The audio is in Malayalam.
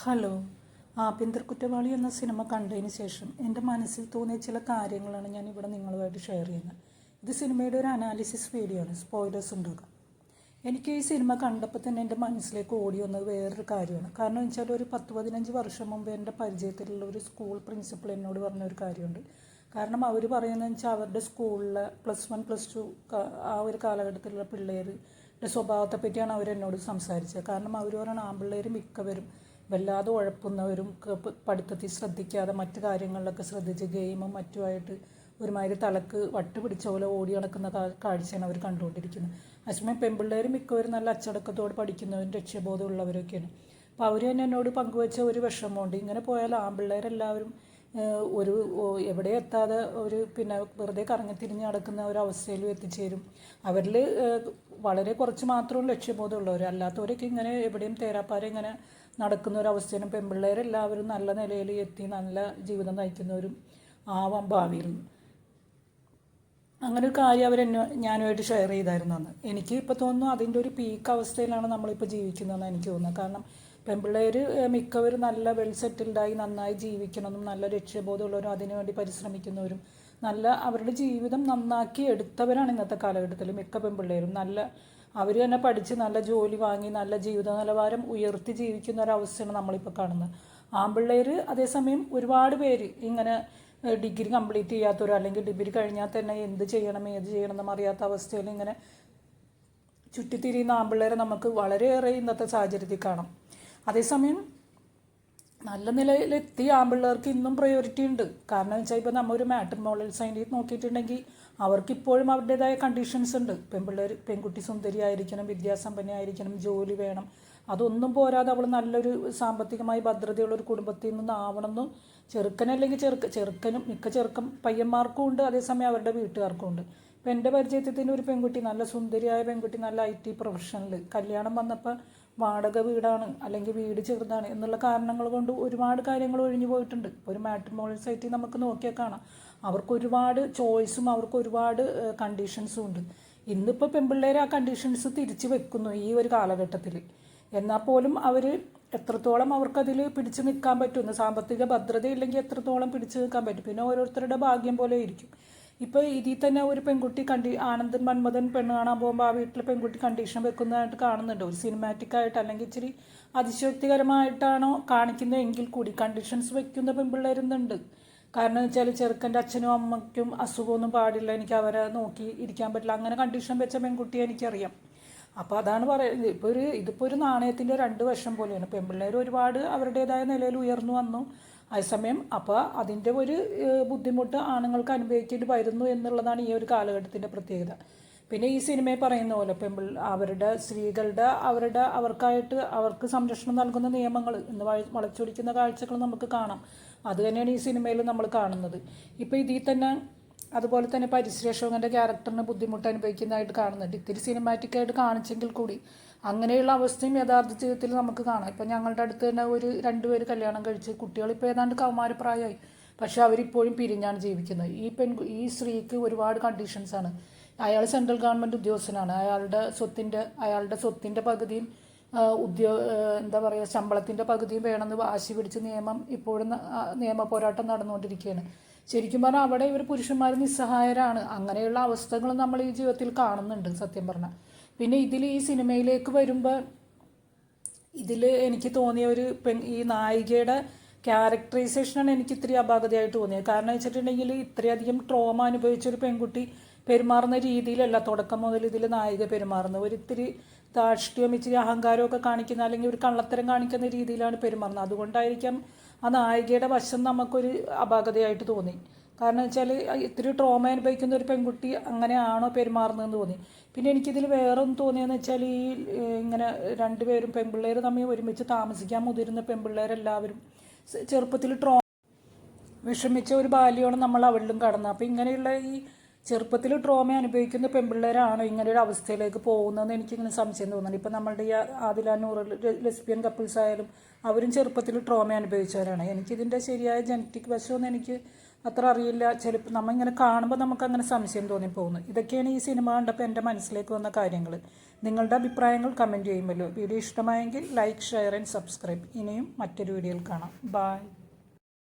ഹലോ. ആഭ്യന്തര കുറ്റവാളി എന്ന സിനിമ കണ്ടതിന് ശേഷം എന്റെ മനസ്സിൽ തോന്നിയ ചില കാര്യങ്ങളാണ് ഞാൻ ഇവിടെ നിങ്ങളുമായിട്ട് ഷെയർ ചെയ്യുന്നത്. ഇത് സിനിമയുടെ ഒരു അനാലിസിസ് വീഡിയോ ആണ്. സ്പോയിലേഴ്സ് ഉണ്ടാകാം എനിക്ക് ഈ സിനിമ കണ്ടപ്പോൾ തന്നെ എന്റെ മനസ്സിലേക്ക് ഓടി വന്നത് വേറൊരു കാര്യമാണ്. കാരണം എന്ന് വെച്ചാൽ ഒരു പത്ത് പതിനഞ്ച് വർഷം മുമ്പ് എന്റെ പരിചയത്തിലുള്ള ഒരു സ്കൂൾ പ്രിൻസിപ്പൾ എന്നോട് പറഞ്ഞ ഒരു കാര്യമുണ്ട്. കാരണം അവർ പറയുന്നതെന്ന് വെച്ചാൽ അവരുടെ സ്കൂളിലെ പ്ലസ് വൺ പ്ലസ് ടു ആ ഒരു കാലഘട്ടത്തിലുള്ള പിള്ളേരുടെ സ്വഭാവത്തെ പറ്റിയാണ് അവർ എന്നോട് സംസാരിച്ചത്. കാരണം അവർ പറയുന്ന ആൺപിള്ളേർ മിക്കവരും വല്ലാതെ ഉഴപ്പുന്നവരും പഠിത്തത്തിൽ ശ്രദ്ധിക്കാതെ മറ്റു കാര്യങ്ങളിലൊക്കെ ശ്രദ്ധിച്ച് ഗെയിമും മറ്റുമായിട്ട് ഒരുമാതിരി തലക്ക് വട്ട് പിടിച്ച പോലെ ഓടി നടക്കുന്ന കാഴ്ചയാണ് അവർ കണ്ടുകൊണ്ടിരിക്കുന്നത്. അതേസമയം പെൺപിള്ളേർ മിക്കവരും നല്ല അച്ചടക്കത്തോടെ പഠിക്കുന്നവരും രക്ഷബോധമുള്ളവരൊക്കെയാണ് അപ്പോൾ അവർ തന്നെ എന്നോട് പങ്കുവെച്ച ഒരു വിഷമമുണ്ട്. ഇങ്ങനെ പോയാൽ ആൺപിള്ളേരെല്ലാവരും ഒരു എവിടെ എത്താതെ ഒരു പിന്നെ വെറുതെ കറങ്ങി തിരിഞ്ഞ് നടക്കുന്ന ഒരു എത്തിച്ചേരും. അവരിൽ വളരെ കുറച്ച് മാത്രം ലക്ഷ്യബോധമുള്ളവർ അല്ലാത്തവരൊക്കെ ഇങ്ങനെ എവിടെയും തേരാപ്പാരെ ഇങ്ങനെ നടക്കുന്ന ഒരു പെൺപിള്ളേരെല്ലാവരും നല്ല നിലയിൽ എത്തി നല്ല ജീവിതം നയിക്കുന്നവരും ആവാം ഭാവിയിൽ. അങ്ങനെ ഒരു കാര്യം അവർ ഞാനുമായിട്ട് ഷെയർ ചെയ്തായിരുന്നു അന്ന്. എനിക്ക് ഇപ്പോൾ തോന്നുന്നു അതിന്റെ ഒരു പീക്ക് അവസ്ഥയിലാണ് നമ്മളിപ്പോൾ ജീവിക്കുന്നതെന്ന് എനിക്ക് തോന്നുന്നത്. കാരണം പെൺപിള്ളേർ മിക്കവരും നല്ല വെൽ സെറ്റിൽഡായി നന്നായി ജീവിക്കണമെന്നും നല്ല ലക്ഷ്യബോധമുള്ളവരും അതിനുവേണ്ടി പരിശ്രമിക്കുന്നവരും നല്ല അവരുടെ ജീവിതം നന്നാക്കി എടുത്തവരാണ് ഇന്നത്തെ കാലഘട്ടത്തിൽ മിക്ക പെൺപിള്ളേരും നല്ല അവർ തന്നെ പഠിച്ച് നല്ല ജോലി വാങ്ങി നല്ല ജീവിത നിലവാരം ഉയർത്തി ജീവിക്കുന്ന ഒരവസ്ഥയാണ് നമ്മളിപ്പോൾ കാണുന്നത്. ആൺപിള്ളേർ അതേസമയം ഒരുപാട് പേര് ഇങ്ങനെ ഡിഗ്രി കംപ്ലീറ്റ് ചെയ്യാത്തവരോ അല്ലെങ്കിൽ ഡിഗ്രി കഴിഞ്ഞാൽ തന്നെ എന്ത് ചെയ്യണം ഏത് ചെയ്യണം എന്ന് അറിയാത്ത അവസ്ഥയിൽ ഇങ്ങനെ ചുറ്റിത്തിരിയുന്ന ആൺപിള്ളേരെ നമുക്ക് വളരെയേറെ ഇന്നത്തെ സാഹചര്യത്തിൽ കാണാം. അതേസമയം നല്ല നിലയിലെത്തിയ ആൺപിള്ളേർക്ക് ഇന്നും പ്രയോറിറ്റി ഉണ്ട്. കാരണം വെച്ചാൽ ഇപ്പോൾ നമ്മൾ ഒരു മാട്രിമോണൽ സൈനിൽ നോക്കിയിട്ടുണ്ടെങ്കിൽ അവർക്ക് ഇപ്പോഴും അവരുടേതായ കണ്ടീഷൻസ് ഉണ്ട്. പെൺപിള്ളേർ പെൺകുട്ടി സുന്ദരിയായിരിക്കണം വിദ്യാസമ്പന്നയായിരിക്കണം ജോലി വേണം. അതൊന്നും പോരാതെ അവൾ നല്ലൊരു സാമ്പത്തികമായി ഭദ്രതയുള്ള ഒരു കുടുംബത്തിൽ നിന്ന് ആവണമെന്ന് ചെറുക്കനല്ലെങ്കിൽ ചെറുക്ക ചെറുക്കനും മിക്ക ചെറുക്കൻ പയ്യന്മാർക്കും ഉണ്ട്. അതേസമയം അവരുടെ വീട്ടുകാർക്കും ഉണ്ട്. ഇപ്പം എന്റെ പരിചയത്തിൽ ഒരു പെൺകുട്ടി നല്ല സുന്ദരിയായ പെൺകുട്ടി നല്ല ഐ ടി പ്രൊഫഷണൽ കല്യാണം വന്നപ്പോൾ വാടക വീടാണ് അല്ലെങ്കിൽ വീട് ചെറുതാണ് എന്നുള്ള കാരണങ്ങൾ കൊണ്ട് ഒരുപാട് കാര്യങ്ങൾ ഒഴിഞ്ഞു പോയിട്ടുണ്ട്. ഒരു മാട്രിമോണിയൽ സൈറ്റിൽ നമുക്ക് നോക്കിയാൽ കാണാം. അവർക്ക് ഒരുപാട് ചോയ്സും അവർക്ക് ഒരുപാട് കണ്ടീഷൻസും ഉണ്ട്. ഇന്നിപ്പോൾ പെൺപിള്ളേർ ആ കണ്ടീഷൻസ് തിരിച്ചു വെക്കുന്നു ഈ ഒരു കാലഘട്ടത്തിൽ എന്നാൽ പോലും അവർ എത്രത്തോളം അവർക്കതിൽ പിടിച്ചു നിൽക്കാൻ പറ്റുമെന്ന് സാമ്പത്തിക ഭദ്രത ഇല്ലെങ്കിൽ എത്രത്തോളം പിടിച്ചു നിൽക്കാൻ പറ്റും. പിന്നെ ഓരോരുത്തരുടെ ഭാഗ്യം പോലെ ഇരിക്കും ഇപ്പോൾ ഇതിൽ തന്നെ ഒരു പെൺകുട്ടി കണ്ടി ആനന്ദൻ മന്മഥൻ പെണ്ണ് കാണാൻ പോകുമ്പോൾ ആ വീട്ടിലെ പെൺകുട്ടി കണ്ടീഷൻ വെക്കുന്നതായിട്ട് കാണുന്നുണ്ട്. ഒരു സിനിമാറ്റിക് ആയിട്ട് അല്ലെങ്കിൽ ഇച്ചിരി അതിശയോക്തികരമായിട്ടാണോ കാണിക്കുന്നതെങ്കിൽ കൂടി കണ്ടീഷൻസ് വെക്കുന്ന പെൺപിള്ളേരുന്നുണ്ട് കാരണം വെച്ചാൽ ചെറുക്കന്റെ അച്ഛനും അമ്മയ്ക്കും അസുഖമൊന്നും പാടില്ല. എനിക്ക് അവരെ നോക്കി ഇരിക്കാൻ പറ്റില്ല. അങ്ങനെ കണ്ടീഷൻ വെച്ച പെൺകുട്ടിയെ എനിക്കറിയാം. അപ്പോൾ അതാണ് പറയുന്നത്. ഇപ്പോൾ ഒരു ഇതിപ്പോൾ ഒരു നാണയത്തിന്റെ രണ്ട് വശം പോലെയാണ്. പെൺപിള്ളേർ ഒരുപാട് അവരുടേതായ നിലയിൽ ഉയർന്നു വന്നു. അതേസമയം അപ്പോൾ അതിന്റെ ഒരു ബുദ്ധിമുട്ട് ആണുങ്ങൾക്ക് അനുഭവിക്കേണ്ടി വരുന്നു എന്നുള്ളതാണ് ഈ ഒരു കാലഘട്ടത്തിന്റെ പ്രത്യേകത. പിന്നെ ഈ സിനിമയിൽ പറയുന്ന പോലെ പെമ്പിൾ അവരുടെ സ്ത്രീകളുടെ അവരുടെ അവർക്കായിട്ട് അവർക്ക് സംരക്ഷണം നൽകുന്ന നിയമങ്ങൾ ഇന്ന് വളച്ചൊടിക്കുന്ന കാഴ്ചകൾ നമുക്ക് കാണാം. അത് തന്നെയാണ് ഈ സിനിമയിൽ നമ്മൾ കാണുന്നത്. ഇപ്പോൾ ഇതിൽ തന്നെ അതുപോലെ തന്നെ പരിശ്രേഷകന്റെ ക്യാരക്ടറിന് ബുദ്ധിമുട്ട് അനുഭവിക്കുന്നതായിട്ട് കാണുന്നുണ്ട്. ഇത്തിരി സിനിമാറ്റിക് ആയിട്ട് കാണിച്ചെങ്കിൽ കൂടി അങ്ങനെയുള്ള അവസ്ഥയും യഥാർത്ഥ ജീവിതത്തിൽ നമുക്ക് കാണാം. ഇപ്പം ഞങ്ങളുടെ അടുത്ത് തന്നെ ഒരു രണ്ടുപേര് കല്യാണം കഴിച്ച് കുട്ടികളിപ്പോൾ ഏതാണ്ട് കൗമാരപ്രായമായി. പക്ഷെ അവരിപ്പോഴും പിരിഞ്ഞാണ് ജീവിക്കുന്നത്. ഈ പെൺ ഈ സ്ത്രീക്ക് ഒരുപാട് കണ്ടീഷൻസ് ആണ്. അയാൾ സെൻട്രൽ ഗവൺമെന്റ് ഉദ്യോഗസ്ഥനാണ്. അയാളുടെ സ്വത്തിന്റെ അയാളുടെ സ്വത്തിന്റെ പകുതിയും ഉദ്യോ എന്താ പറയുക ശമ്പളത്തിന്റെ പകുതിയും വേണമെന്ന് വാശി പിടിച്ച് നിയമം ഇപ്പോഴും നിയമ പോരാട്ടം നടന്നുകൊണ്ടിരിക്കുകയാണ്. ശരിക്കും പറഞ്ഞാൽ അവിടെ ഇവർ പുരുഷന്മാർ നിസ്സഹായരാണ്. അങ്ങനെയുള്ള അവസ്ഥകൾ നമ്മൾ ഈ ജീവിതത്തിൽ കാണുന്നുണ്ട് സത്യം പറഞ്ഞാൽ പിന്നെ ഇതിൽ ഈ സിനിമയിലേക്ക് വരുമ്പോൾ ഇതിൽ എനിക്ക് തോന്നിയ ഒരു പെൺ ഈ നായികയുടെ ക്യാരക്ടറൈസേഷനാണ് എനിക്ക് ഇത്തിരി അപാകതയായിട്ട് തോന്നിയത്. കാരണം വെച്ചിട്ടുണ്ടെങ്കിൽ ഇത്രയധികം ട്രോമ അനുഭവിച്ചൊരു പെൺകുട്ടി പെരുമാറുന്ന രീതിയിലല്ല തുടക്കം മുതൽ ഇതിൽ നായിക പെരുമാറുന്നത്. ഒരു ഇത്തിരി ധാർഷ്ട്യവും ഇച്ചിരി അഹങ്കാരമൊക്കെ കാണിക്കുന്ന അല്ലെങ്കിൽ ഒരു കള്ളത്തരം കാണിക്കുന്ന രീതിയിലാണ് പെരുമാറുന്നത്. അതുകൊണ്ടായിരിക്കാം ആ നായികയുടെ വശം നമുക്കൊരു അപാകതയായിട്ട് തോന്നി. കാരണം വെച്ചാൽ ഇത്തിരി ട്രോമ അനുഭവിക്കുന്ന ഒരു പെൺകുട്ടി അങ്ങനെയാണോ പെരുമാറുന്നതെന്ന് തോന്നി. പിന്നെ എനിക്കിതിൽ വേറെ ഒന്നും തോന്നിയെന്ന് വെച്ചാൽ ഈ ഇങ്ങനെ രണ്ടുപേരും പെൺപിള്ളേർ തമ്മിൽ ഒരുമിച്ച് താമസിക്കാൻ മുതിരുന്ന പെൺപിള്ളേരെല്ലാവരും ചെറുപ്പത്തിൽ ട്രോ വിഷമിച്ച ഒരു ബാല്യമാണ് നമ്മൾ അവളിലും കടന്നത്. അപ്പോൾ ഇങ്ങനെയുള്ള ഈ ചെറുപ്പത്തിൽ ട്രോമ അനുഭവിക്കുന്ന പെൺപിള്ളേരാണോ ഇങ്ങനെ ഒരു അവസ്ഥയിലേക്ക് പോകുന്നതെന്ന് എനിക്കിങ്ങനെ സംശയം തോന്നുന്നുണ്ട്. ഇപ്പം നമ്മളുടെ ഈ ആദിലാനൂർ ലെസ്ബിയൻ കപ്പിൾസ് ആയാലും അവരും ചെറുപ്പത്തിൽ ട്രോമ അനുഭവിച്ചവരാണ്. എനിക്കിതിന്റെ ശരിയായ ജനറ്റിക് വശമൊന്നും എനിക്ക് അത്ര അറിയില്ല. ചിലപ്പോൾ നമ്മ ഇങ്ങനെ കാണുമ്പോൾ നമുക്ക് അങ്ങനെ സംശയം തോന്നിപ്പോകുന്നു. ഇതൊക്കെയാണ് ഈ സിനിമ കണ്ടപ്പോൾ എന്റെ മനസ്സിലേക്ക് വന്ന കാര്യങ്ങൾ. നിങ്ങളുടെ അഭിപ്രായങ്ങൾ കമന്റ് ചെയ്യുമല്ലോ. വീഡിയോ ഇഷ്ടമായെങ്കിൽ ലൈക്ക് ഷെയർ ആൻഡ് സബ്സ്ക്രൈബ് ഇനിയും മറ്റൊരു വീഡിയോയിൽ കാണാം. ബായ്